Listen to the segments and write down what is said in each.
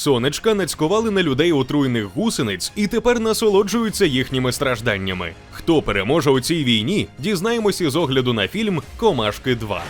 Сонечка нацькували на людей отруйних гусениць і тепер насолоджуються їхніми стражданнями. Хто переможе у цій війні, дізнаємося з огляду на фільм Комашки 2.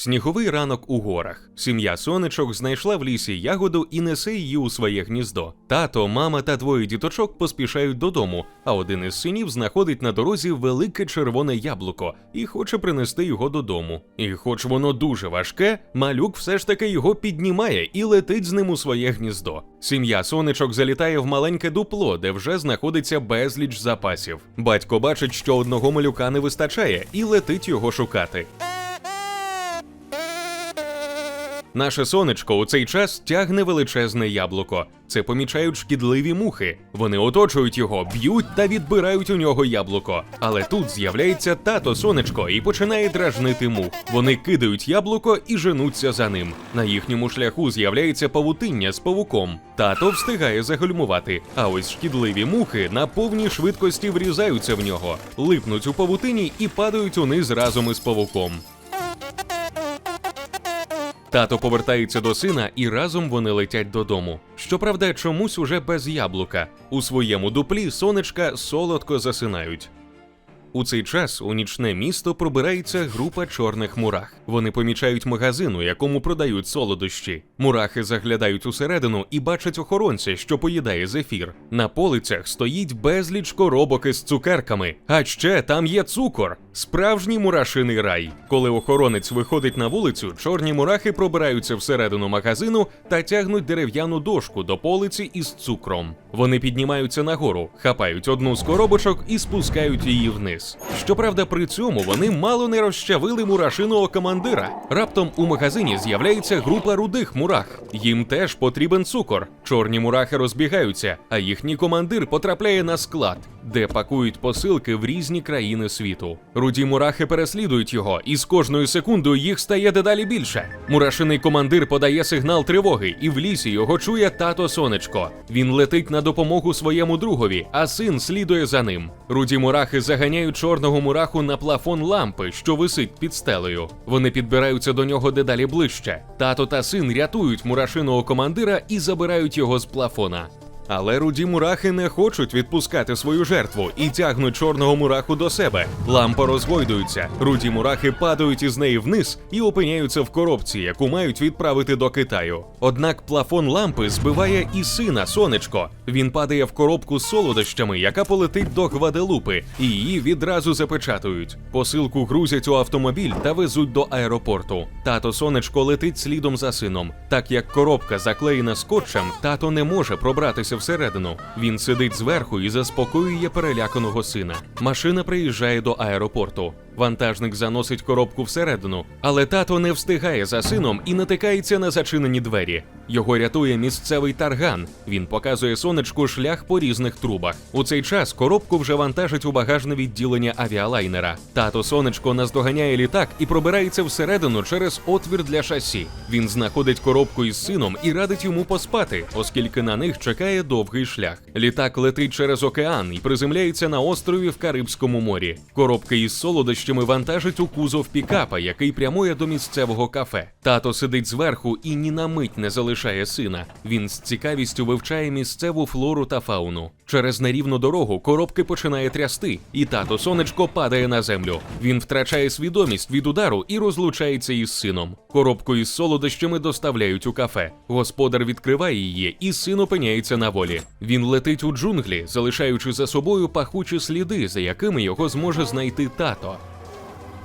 Сніговий ранок у горах. Сім'я сонечок знайшла в лісі ягоду і несе її у своє гніздо. Тато, мама та двоє діточок поспішають додому, а один із синів знаходить на дорозі велике червоне яблуко і хоче принести його додому. І хоч воно дуже важке, малюк все ж таки його піднімає і летить з ним у своє гніздо. Сім'я сонечок залітає в маленьке дупло, де вже знаходиться безліч запасів. Батько бачить, що одного малюка не вистачає, і летить його шукати. Наше сонечко у цей час тягне величезне яблуко. Це помічають шкідливі мухи. Вони оточують його, б'ють та відбирають у нього яблуко. Але тут з'являється тато сонечко і починає дражнити мух. Вони кидають яблуко і женуться за ним. На їхньому шляху з'являється павутиння з павуком. Тато встигає загальмувати. А ось шкідливі мухи на повній швидкості врізаються в нього, липнуть у павутині і падають униз разом із павуком. Тато повертається до сина, і разом вони летять додому. Щоправда, чомусь уже без яблука. У своєму дуплі сонечка солодко засинають. У цей час у нічне місто пробирається група чорних мурах. Вони помічають магазин, у якому продають солодощі. Мурахи заглядають усередину і бачать охоронця, що поїдає зефір. На полицях стоїть безліч коробок із цукерками. А ще там є цукор. Справжній мурашиний рай. Коли охоронець виходить на вулицю, чорні мурахи пробираються всередину магазину та тягнуть дерев'яну дошку до полиці із цукром. Вони піднімаються нагору, хапають одну з коробочок і спускають її вниз. Щоправда, при цьому вони мало не розчавили мурашиного командира. Раптом у магазині з'являється група рудих мурах. Їм теж потрібен цукор. Чорні мурахи розбігаються, а їхній командир потрапляє на склад, де пакують посилки в різні країни світу. Руді мурахи переслідують його, і з кожною секундою їх стає дедалі більше. Мурашиний командир подає сигнал тривоги, і в лісі його чує тато сонечко. Він летить на допомогу своєму другові, а син слідує за ним. Руді мурахи заганяють чорного мураху на плафон лампи, що висить під стелею. Вони підбираються до нього дедалі ближче. Тато та син рятують мурашиного командира і забирають його з плафона. Але руді мурахи не хочуть відпускати свою жертву і тягнуть чорного мураху до себе. Лампа розгойдується. Руді мурахи падають із неї вниз і опиняються в коробці, яку мають відправити до Китаю. Однак плафон лампи збиває і сина сонечко. Він падає в коробку з солодощами, яка полетить до Гваделупи, і її відразу запечатують. Посилку грузять у автомобіль та везуть до аеропорту. Тато сонечко летить слідом за сином. Так як коробка заклеєна скотчем, тато не може пробратися всередину. Він сидить зверху і заспокоює переляканого сина. Машина приїжджає до аеропорту. Вантажник заносить коробку всередину, але тато не встигає за сином і натикається на зачинені двері. Його рятує місцевий тарган. Він показує сонечку шлях по різних трубах. У цей час коробку вже вантажить у багажне відділення авіалайнера. Тато сонечко наздоганяє літак і пробирається всередину через отвір для шасі. Він знаходить коробку із сином і радить йому поспати, оскільки на них чекає довгий шлях. Літак летить через океан і приземляється на острові в Карибському морі. Коробки із солодощами вантажить у кузов пікапа, який прямує до місцевого кафе. Тато сидить зверху і ні на мить не залишає сина. Він з цікавістю вивчає місцеву флору та фауну. Через нерівну дорогу коробки починає трясти, і тато сонечко падає на землю. Він втрачає свідомість від удару і розлучається із сином. Коробку із солодощами доставляють у кафе. Господар відкриває її, і син опиняється на волі. Він летить у джунглі, залишаючи за собою пахучі сліди, за якими його зможе знайти тато.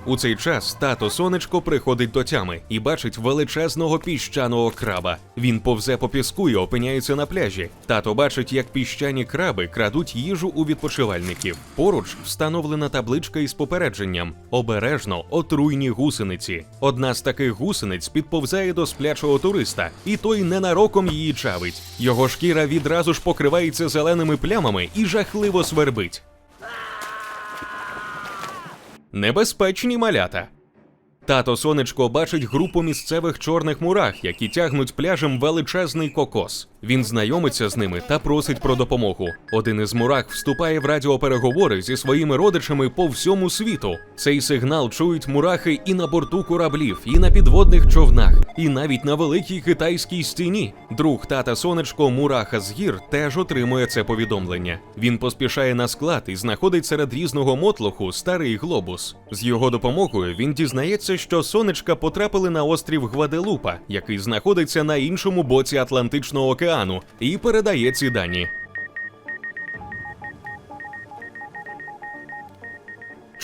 У цей час тато сонечко приходить до тями і бачить величезного піщаного краба. Він повзе по піску і опиняється на пляжі. Тато бачить, як піщані краби крадуть їжу у відпочивальників. Поруч встановлена табличка із попередженням: обережно отруйні гусениці. Одна з таких гусениць підповзає до сплячого туриста, і той ненароком її чавить. Його шкіра відразу ж покривається зеленими плямами і жахливо свербить. Небезпечні малята. Тато сонечко бачить групу місцевих чорних мурах, які тягнуть пляжем величезний кокос. Він знайомиться з ними та просить про допомогу. Один із мурах вступає в радіопереговори зі своїми родичами по всьому світу. Цей сигнал чують мурахи і на борту кораблів, і на підводних човнах, і навіть на великій китайській стіні. Друг тата сонечко Мураха з гір теж отримує це повідомлення. Він поспішає на склад і знаходить серед різного мотлоху старий глобус. З його допомогою він дізнається, що сонечка потрапили на острів Гваделупа, який знаходиться на іншому боці Атлантичного океану, і передає ці дані.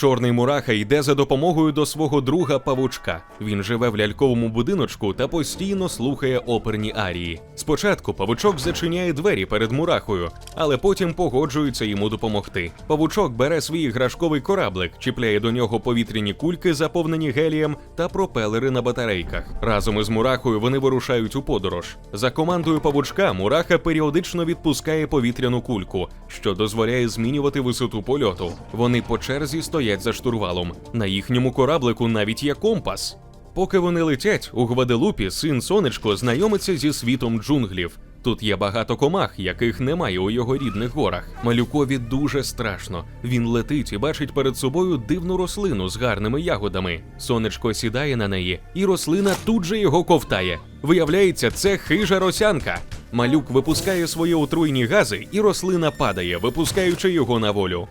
Чорний мураха йде за допомогою до свого друга павучка. Він живе в ляльковому будиночку та постійно слухає оперні арії. Спочатку павучок зачиняє двері перед мурахою, але потім погоджується йому допомогти. Павучок бере свій іграшковий кораблик, чіпляє до нього повітряні кульки, заповнені гелієм, та пропелери на батарейках. Разом із мурахою вони вирушають у подорож. За командою павучка мураха періодично відпускає повітряну кульку, що дозволяє змінювати висоту польоту. Вони по черзі стоять за штурвалом. На їхньому кораблику навіть є компас. Поки вони летять, у Гваделупі син сонечко знайомиться зі світом джунглів. Тут є багато комах, яких немає у його рідних горах. Малюкові дуже страшно. Він летить і бачить перед собою дивну рослину з гарними ягодами. Сонечко сідає на неї, і рослина тут же його ковтає. Виявляється, це хижа росянка. Малюк випускає свої отруйні гази, і рослина падає, випускаючи його на волю.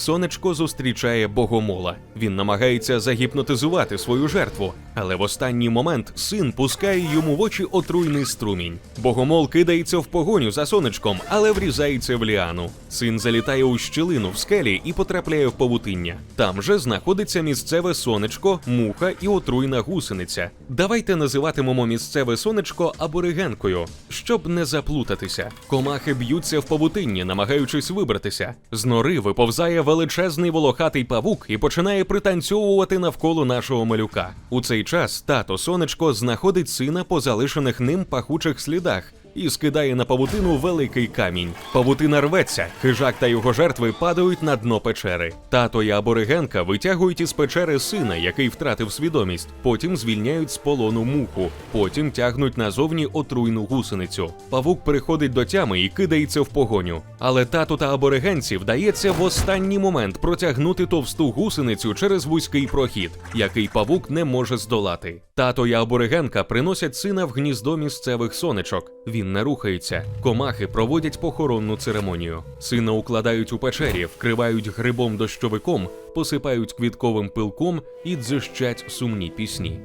Сонечко зустрічає богомола. Він намагається загіпнотизувати свою жертву, але в останній момент син пускає йому в очі отруйний струмінь. Богомол кидається в погоню за сонечком, але врізається в ліану. Син залітає у щілину в скелі і потрапляє в павутиння. Там же знаходиться місцеве сонечко, муха і отруйна гусениця. Давайте називатимемо місцеве сонечко аборигенкою, щоб не заплутатися. Комахи б'ються в павутинні, намагаючись вибратися. З нори виповзає величезний волохатий павук і починає пританцьовувати навколо нашого малюка. У цей час тато сонечко знаходить сина по залишених ним пахучих слідах. І скидає на павутину великий камінь. Павутина рветься, хижак та його жертви падають на дно печери. Тато і аборигенка витягують із печери сина, який втратив свідомість. Потім звільняють з полону муху, потім тягнуть назовні отруйну гусеницю. Павук приходить до тями і кидається в погоню. Але тату та аборигенці вдається в останній момент протягнути товсту гусеницю через вузький прохід, який павук не може здолати. Тато і аборигенка приносять сина в гніздо місцевих сонечок. Він не рухається. Комахи проводять похоронну церемонію. Сина укладають у печері, вкривають грибом дощовиком, посипають квітковим пилком і дзищать сумні пісні.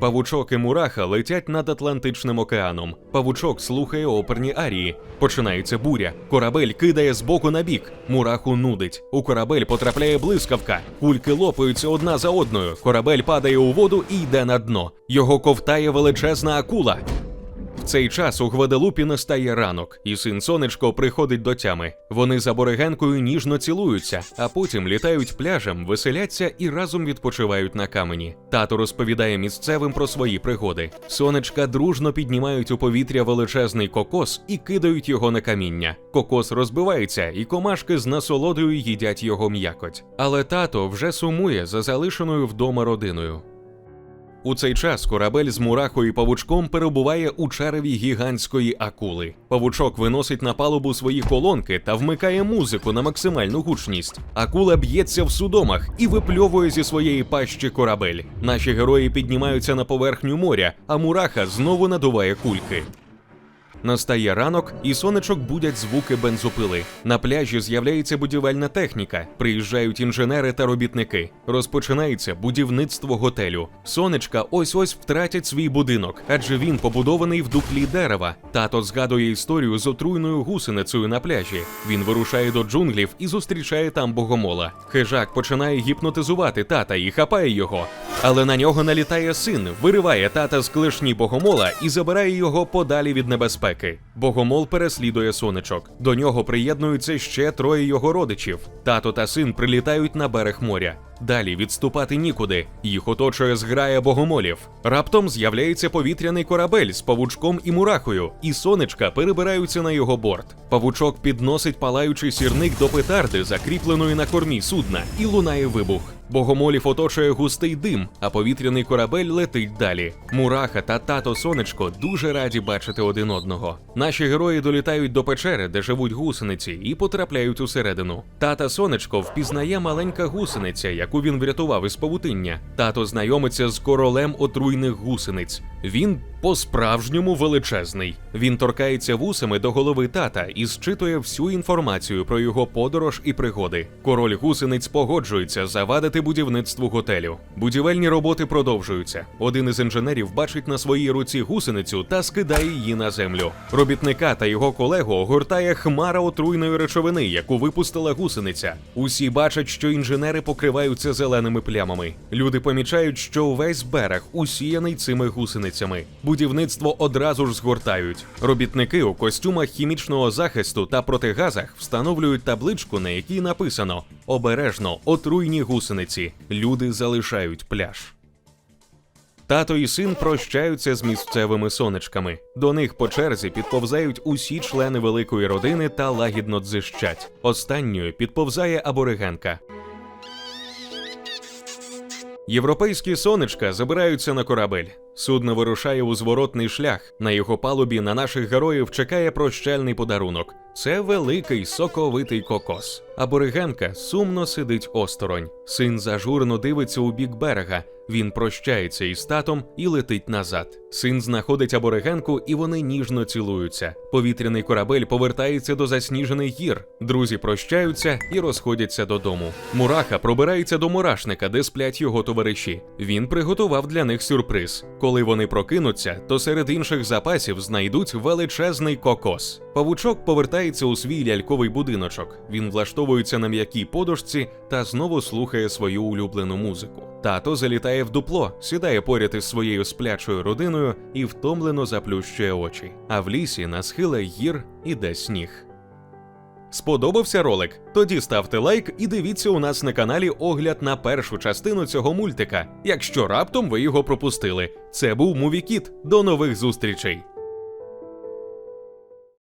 Павучок і мураха летять над Атлантичним океаном. Павучок слухає оперні арії. Починається буря. Корабель кидає з боку на бік. Мураху нудить. У корабель потрапляє блискавка. Кульки лопаються одна за одною. Корабель падає у воду і йде на дно. Його ковтає величезна акула. Цей час у Гваделупі настає ранок, і син сонечко приходить до тями. Вони з аборигенкою ніжно цілуються, а потім літають пляжем, веселяться і разом відпочивають на камені. Тато розповідає місцевим про свої пригоди. Сонечка дружно піднімають у повітря величезний кокос і кидають його на каміння. Кокос розбивається, і комашки з насолодою їдять його м'якоть. Але тато вже сумує за залишеною вдома родиною. У цей час корабель з мурахою павучком перебуває у череві гігантської акули. Павучок виносить на палубу свої колонки та вмикає музику на максимальну гучність. Акула б'ється в судомах і випльовує зі своєї пащі корабель. Наші герої піднімаються на поверхню моря, а мураха знову надуває кульки. Настає ранок, і сонечок будять звуки бензопили. На пляжі з'являється будівельна техніка, приїжджають інженери та робітники. Розпочинається будівництво готелю. Сонечка ось ось втратять свій будинок, адже він побудований в дуплі дерева. Тато згадує історію з отруйною гусеницею на пляжі. Він вирушає до джунглів і зустрічає там богомола. Хижак починає гіпнотизувати тата і хапає його. Але на нього налітає син, вириває тата з клешні богомола і забирає його подалі від небезпеки. Богомол переслідує сонечок. До нього приєднуються ще троє його родичів. Тато та син прилітають на берег моря. Далі відступати нікуди. Їх оточує зграя богомолів. Раптом з'являється повітряний корабель з павучком і мурахою, і сонечка перебираються на його борт. Павучок підносить палаючий сірник до петарди, закріпленої на кормі судна, і лунає вибух. Богомолів оточує густий дим, а повітряний корабель летить далі. Мураха та тато сонечко дуже раді бачити один одного. Наші герої долітають до печери, де живуть гусениці, і потрапляють усередину. Тата сонечко впізнає маленька гусениця, яку він врятував із павутиння. Тато знайомиться з королем отруйних гусениць. Він по-справжньому величезний. Він торкається вусами до голови тата і зчитує всю інформацію про його подорож і пригоди. Король гусениць погоджується завадити будівництву готелю. Будівельні роботи продовжуються. Один із інженерів бачить на своїй руці гусеницю та скидає її на землю. Робітника та його колегу огортає хмара отруйної речовини, яку випустила гусениця. Усі бачать, що інженери покриваються зеленими плямами. Люди помічають, що увесь берег усіяний цими гусеницями. Будівництво одразу ж згортають. Робітники у костюмах хімічного захисту та протигазах встановлюють табличку, на якій написано Обережно, отруйні гусениці. Люди залишають пляж. Тато і син прощаються з місцевими сонечками. До них по черзі підповзають усі члени великої родини та лагідно дзищать. Останньою підповзає аборигенка. Європейські сонечка забираються на корабель. Судно вирушає у зворотний шлях. На його палубі на наших героїв чекає прощальний подарунок. Це великий соковитий кокос. Аборигенка сумно сидить осторонь. Син зажурно дивиться у бік берега. Він прощається із татом і летить назад. Син знаходить аборигенку, і вони ніжно цілуються. Повітряний корабель повертається до засніжених гір. Друзі прощаються і розходяться додому. Мураха пробирається до мурашника, де сплять його товариші. Він приготував для них сюрприз. Коли вони прокинуться, то серед інших запасів знайдуть величезний кокос. Павучок повертається у свій ляльковий будиночок. Він влаштовується на м'якій подушці та знову слухає свою улюблену музику. Тато залітає в дупло, сідає поряд із своєю сплячою родиною і втомлено заплющує очі. А в лісі на схилах гір іде сніг. Сподобався ролик? Тоді ставте лайк і дивіться у нас на каналі огляд на першу частину цього мультика, якщо раптом ви його пропустили. Це був Мувікіт. До нових зустрічей!